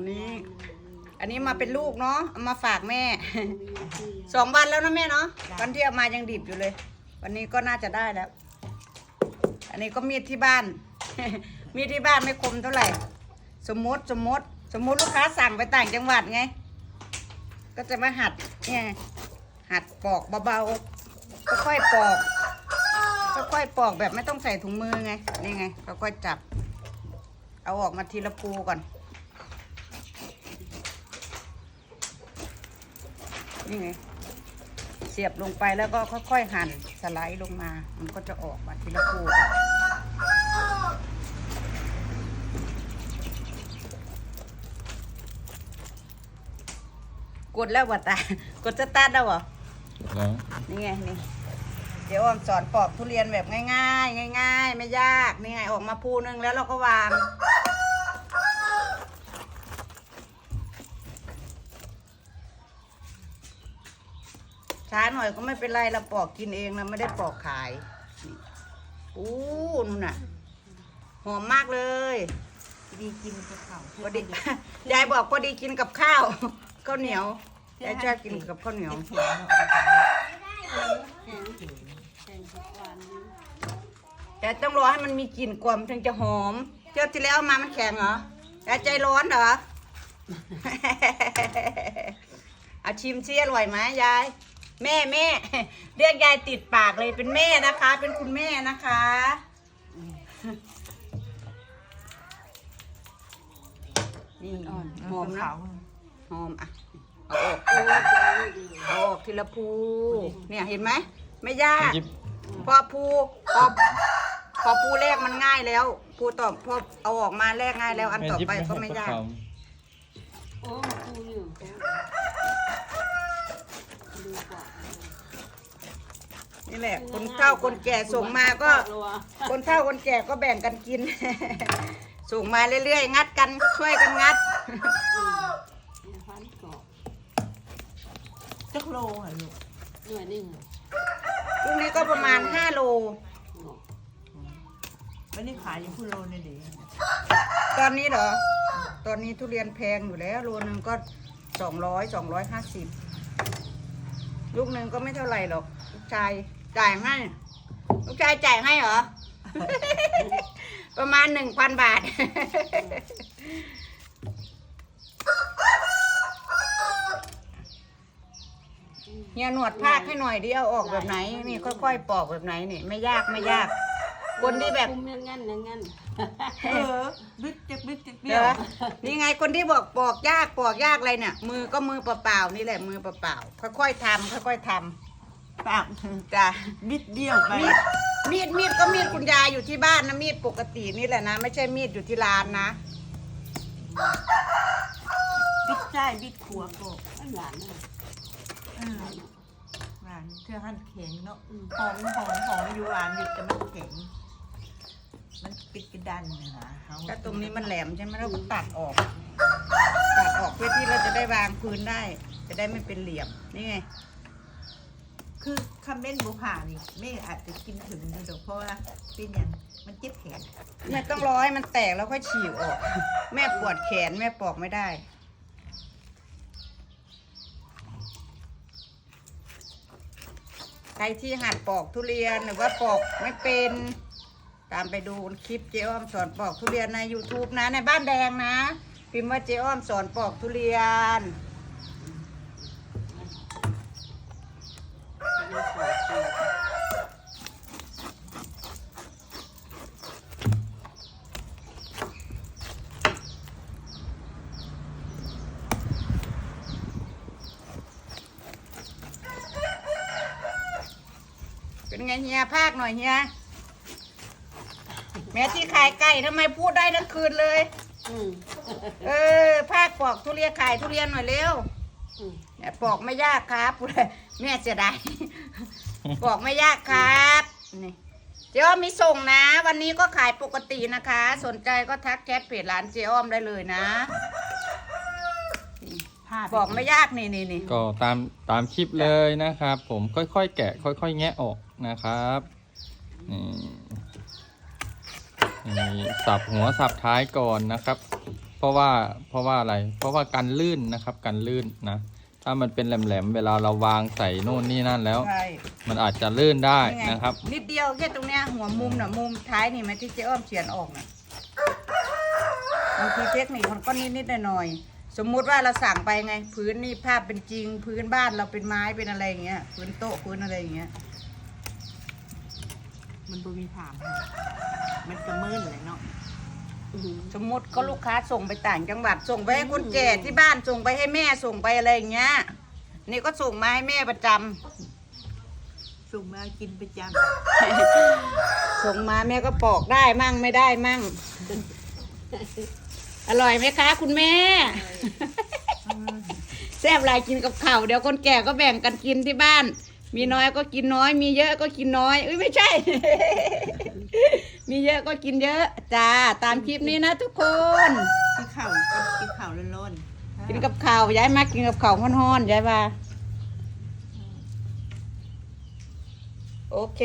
อันนี้ อันนี้มาเป็นลูกเนาะเอามาฝากแม่ สองวันแล้วนะแม่เนาะวันที่เอามายังดิบอยู่เลย วันนี้ก็น่าจะได้แล้ว อันนี้ก็มีดที่บ้าน มีดที่บ้านไม่คมเท่าไหร่ สมมติสมมติ สมมติลูกค้าสั่งไปต่างจังหวัดไง ก็จะมาหัดเนี่ยหัดปอกเบาๆค่อยๆปอกค่อยๆปอกแบบไม่ต้องใส่ถุงมือไงนี่ไงค่อยๆจับ เอาออกมาทีละปูก่อน นี่ไงเสียบลงไปแล้วก็ค่อยๆหั่นสไลด์ลงมา มันก็จะออกมาทีละปูก่อนกดแล้วบ่ตากดสตาร์ทแล้วเหรอแล้วนี่ไงนี่เดี๋ยวออมสอนปอกทุเรียนแบบง่ายๆ ง่าย ๆ ไม่ยากนี่ไงออกมาภูนึงแล้วเราก็วาง ช้าหน่อยก็ไม่เป็นไรเราปอกกินเองเราไม่ได้ปอกขายนี่อู้นู่นน่ะหอมมากเลยดีกินกับเขาวพอดียายบอกพอดีกินกับข้าวข้าวเหนียวยายชอบกินกับข้าวเหนียวแต่ต้องรอให้มันมีกลิ่นกลมถึงจะหอมเที่ยวที่แล้วมามันแข็งเหรอยายใจร้อนเหรอเอาชิมซิอร่อยไหมยาย แม่แม่เรียกยายติดปากเลยเป็นแม่นะคะ เป็นคุณแม่นะคะนี่หอมนะหอมอะเอาออกเอาออกทีละภูเนี่ยเห็นไหมไม่ยากยิบพอภูพอพอภูแรกมันง่ายแล้วภูต่อพอเอาออกมาแรกง่ายแล้ว อันต่อไปก็ไม่ยากโอ้กูอยู่ดูกว่า นี่แหละ คนเฒ่าคนแก่ส่งมาก็ คนเฒ่าคนแก่ก็แบ่งกันกิน ส่งมาเรื่อยๆ งัดกันช่วยกันงัดฟันกรอบจักโลอะลูกหน่วยหนึ่งลูกนี้ก็ประมาณ5โลวันนี้ขายอยู่คุณโลนี่ดิตอนนี้เหรอ ตอนนี้ทุเรียนแพงอยู่แล้วโลนึงก็สองร้อยสองร้อยห้าสิบลูกหนึ่งก็ไม่เท่าไหร่หรอกลูกชาย จ่ายให้ลูกชายจ่ายให้เหรอ ประมาณหนึ่งพันบาท เฮียหนวดภาคให้หน่อยดิเอาออกแบบไหน นี่ค่อยๆปอกแบบไหนนี่ ไม่ยากไม่ยาก คนที่แบบ คุมงั้นงั้นงั้นเออบิ๊กจักบิ๊กจักเบี้เดี๋ยยววนี่ไงคนที่บอกปอกยากปอกยากอะไรเนี่ย มือก็มือเปล่าๆนี่แหละมือเปล่าๆค่อยๆทำค่อย ๆท ปากำจ้ะบิดเบี้ยวไปมีดมีดมีดก็มีดคุณยายอยู่ที่บ้านนะมีดปกตินี่แหละนะ ไม่ใช่มีดอยู่ที่ร้านนะ บิดใต้บิดขัวก็หวานนะเออหวานเธอหั่นแข็งเนาะหอมหอมหอมอยู่หวานอยู่แต่มันแข็งมันปิดกระดันนะฮะเฮาถ้าตรงนี้มันแหลมใช่ไหมเราก็ตัดออก ตัดออกเพื่อที่เราจะได้วางพื้นได้ จะได้ไม่เป็นเหลี่ยมนี่ไง คือคำเม้นบุผ่านี่แม่อาจจะกินถึงนะดอกเพราะว่าเป็นอย่างมันเจ็บแขนเนี่ต้องรอให้มันแตกแล้วค่อยฉีกออก แม่ปวดแขนแม่ปอกไม่ได้ ใครที่หัดปอกทุเรียนหรือว่าปอกไม่เป็น ตามไปดูคลิปเจ๊อ้อมสอนปอกทุเรียนใน YouTube นะในบ้านแดงนะ พิมพ์ว่าเจ๊อ้อมสอนปอกทุเรียน เป็นไงเฮียภาคหน่อยเฮียแม่ที่ขายไก่ทำไมพูดได้ทั้งคืนเลย อืมเออภาคปอกทุเรียนขายทุเรียนหน่อยเร็วอืม เนี่ยปอกไม่ยากครับพูดเลย แม่เสียดายปอกไม่ยากครับนี่เจ๊อ้อมมีส่งนะ วันนี้ก็ขายปกตินะคะ สนใจก็ทักแชทเพจร้านเจ๊อ้อมได้เลยนะผ้าบอกไม่ยากนี่นี่นี่ก็ตามตามคลิปเลยนะครับ ผมค่อยๆ แกะ ค่อย ๆ แงะออกนะครับนี่นี่สับหัวสับท้ายก่อนนะครับ เพราะว่าเพราะว่าอะไร เพราะว่ากันลื่นนะครับ กันลื่นนะ ถ้ามันเป็นแหลมๆ เวลาเราวางใส่โน่นนี่นั่นแล้ว ใช่มันอาจจะลื่นได้นี่ไงนะครับ นิดเดียวแค่ตรงเนี้ยหัวมุมน่ะมุมท้ายนี่ไหมที่เจ๊อ้อมเขียนออกน่ะบางทีเทคนิคมันก็นิดนิดๆหน่อยๆสมมุติว่าเราสั่งไปไง พื้นนี่ภาพเป็นจริง พื้นบ้านเราเป็นไม้เป็นอะไรอย่างเงี้ยพื้นโต๊ะพื้นอะไรอย่างเงี้ยมันบ่มีถามให้มันก็มืดเลยเนาะอืม สมมติก็ลูกค้าส่งไปต่างจังหวัดส่งไปให้คนแก่ที่บ้านส่งไปให้แม่ส่งไปอะไรอย่างเงี้ย นี่ก็ส่งมาให้แม่ประจำส่งมากินประจส่งมาแม่ก็ปอกได้มั่งไม่ได้มั่ง อร่อยไหมคะ คุณแม่ แซ่บหลายกินกับข้าวเดี๋ยวคนแก่ก็แบ่งกันกินที่บ้าน มีน้อยก็กินน้อย มีเยอะก็กินน้อยเอ้ยไม่ใช่ มีเยอะก็กินเยอะจ้าตามคลิปนี้นะทุกคนำกินข้าวกับกินข้าวร้อนๆกินกับข้าวย้ายมากินกับข้าวฮ้อนๆย้ายมาโอเค